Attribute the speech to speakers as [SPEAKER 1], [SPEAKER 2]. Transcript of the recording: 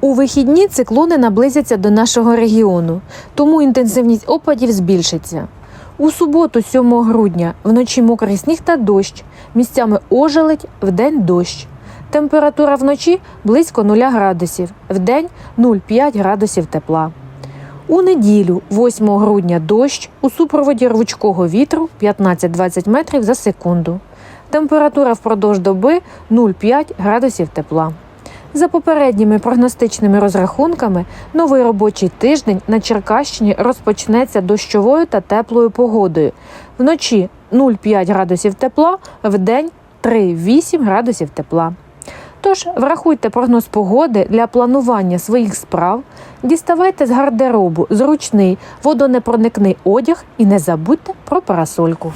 [SPEAKER 1] У вихідні циклони наблизяться до нашого регіону, тому інтенсивність опадів збільшиться. У суботу, 7 грудня, вночі мокрий сніг та дощ, місцями ожеледь, вдень дощ. Температура вночі близько 0 градусів, вдень 0,5 градусів тепла. У неділю, 8 грудня, дощ у супроводі рвучкого вітру 15-20 метрів за секунду. Температура впродовж доби 0,5 градусів тепла. За попередніми прогностичними розрахунками, новий робочий тиждень на Черкащині розпочнеться дощовою та теплою погодою. Вночі 0,5 градусів тепла, вдень 3,8 градусів тепла. Тож врахуйте прогноз погоди для планування своїх справ, діставайте з гардеробу. Зручний. Водонепроникний одяг. І не забудьте про парасольку.